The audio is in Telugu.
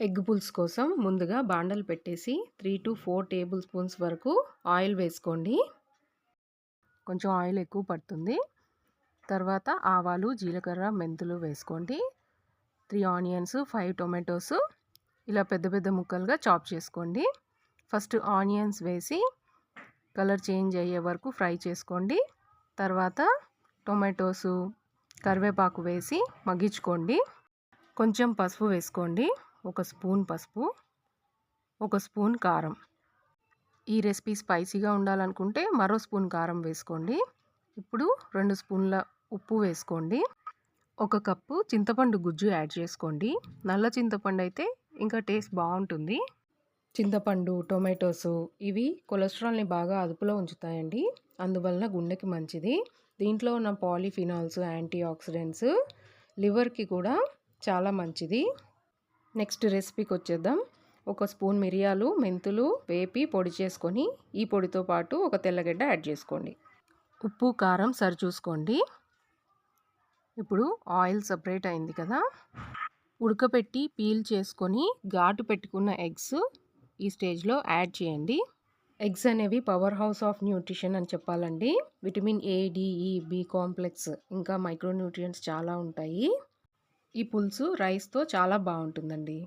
ఎగ్ పులుసు కోసం ముందుగా బాండలు పెట్టేసి three to four tablespoons వరకు ఆయిల్ వేసుకోండి. కొంచెం ఆయిల్ ఎక్కువ పడుతుంది. తర్వాత ఆవాలు జీలకర్ర మెంతులు వేసుకోండి. త్రీ ఆనియన్స్ ఫైవ్ టొమాటోస్ ఇలా పెద్ద పెద్ద ముక్కలుగా చాప్ చేసుకోండి. ఫస్ట్ ఆనియన్స్ వేసి కలర్ చేంజ్ అయ్యే వరకు ఫ్రై చేసుకోండి. తర్వాత టొమాటోసు కరివేపాకు వేసి మగ్గించుకోండి. కొంచెం పసుపు వేసుకోండి. ఒక స్పూన్ పసుపు ఒక స్పూన్ కారం. ఈ రెసిపీ స్పైసీగా ఉండాలనుకుంటే మరో స్పూన్ కారం వేసుకోండి. ఇప్పుడు రెండు స్పూన్ల ఉప్పు వేసుకోండి. ఒక కప్పు చింతపండు గుజ్జు యాడ్ చేసుకోండి. నల్ల చింతపండు అయితే ఇంకా టేస్ట్ బాగుంటుంది. చింతపండు టొమాటోస్ ఇవి కొలెస్ట్రాల్ని బాగా అదుపులో ఉంచుతాయండి. అందువలన గుండెకి మంచిది. దీంట్లో ఉన్న పాలిఫినాల్స్ యాంటీ ఆక్సిడెంట్స్ లివర్కి కూడా చాలా మంచిది. నెక్స్ట్ రెసిపీకి వచ్చేద్దాం. ఒక స్పూన్ మిరియాలు మెంతులు వేపి పొడి చేసుకొని ఈ పొడితో పాటు ఒక తెల్లగడ్డ యాడ్ చేసుకోండి. ఉప్పు కారం సరి చూసుకోండి ఇప్పుడు ఆయిల్ సపరేట్ అయింది కదా. ఉడకపెట్టి పీల్ చేసుకొని ఘాటు పెట్టుకున్న ఎగ్స్ ఈ స్టేజ్లో యాడ్ చేయండి. ఎగ్స్ అనేవి పవర్ హౌస్ ఆఫ్ న్యూట్రిషన్ అని చెప్పాలండి. Vitamin A DE B complex ఇంకా మైక్రోన్యూట్రియంట్స్ చాలా ఉంటాయి. ఈ పులుసు రైస్తో చాలా బాగుంటుందండి